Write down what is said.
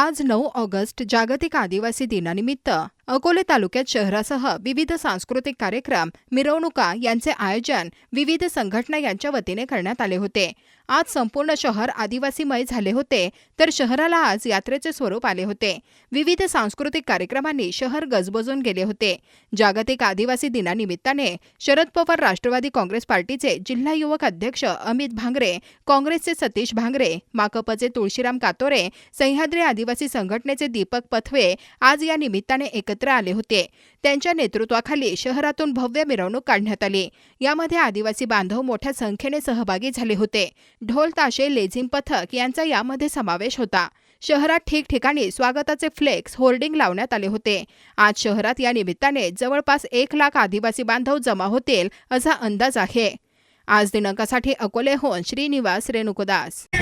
आज नऊ ऑगस्ट जागतिक आदिवासी दिनानिमित्त अकोले तालुक्यात शहरासह विविध सांस्कृतिक कार्यक्रम मिरवणुका यांचे आयोजन विविध संघटना यांच्या वतीने करण्यात आले होते. आज संपूर्ण शहर आदिवासीमय झाले होते तर शहराला आज यात्रेचे स्वरूप आले होते. विविध सांस्कृतिक कार्यक्रमांनी शहर गजबजून गेले होते. जागतिक आदिवासी दिनानिमित्ताने शरद पवार राष्ट्रवादी काँग्रेस पार्टीचे जिल्हा युवक अध्यक्ष अमित भांगरे काँग्रेसचे सतीश भांगरे माकपचे तुळशीराम कातोरे सह्याद्री आदिवासी संघटनेचे दीपक पथवे आज या निमित्ताने एकत्र आले होते. त्यांच्या नेतृत्वाखाली शहरातून भव्य मिरवणूक काढण्यात आली. यामध्ये आदिवासी बांधव मोठ्या संख्येने सहभागी झाले होते. ढोल ताशे लेझिम पथक यांचा यामध्ये समावेश होता. शहरात ठिकठिकाणी स्वागताचे फ्लेक्स होर्डिंग लावण्यात आले होते. आज शहरात या निमित्ताने जवळपास एक लाख आदिवासी बांधव जमा होतील असा अंदाज आहे. आज दिनांकासाठी अकोलेहून श्रीनिवास रेणुकदास.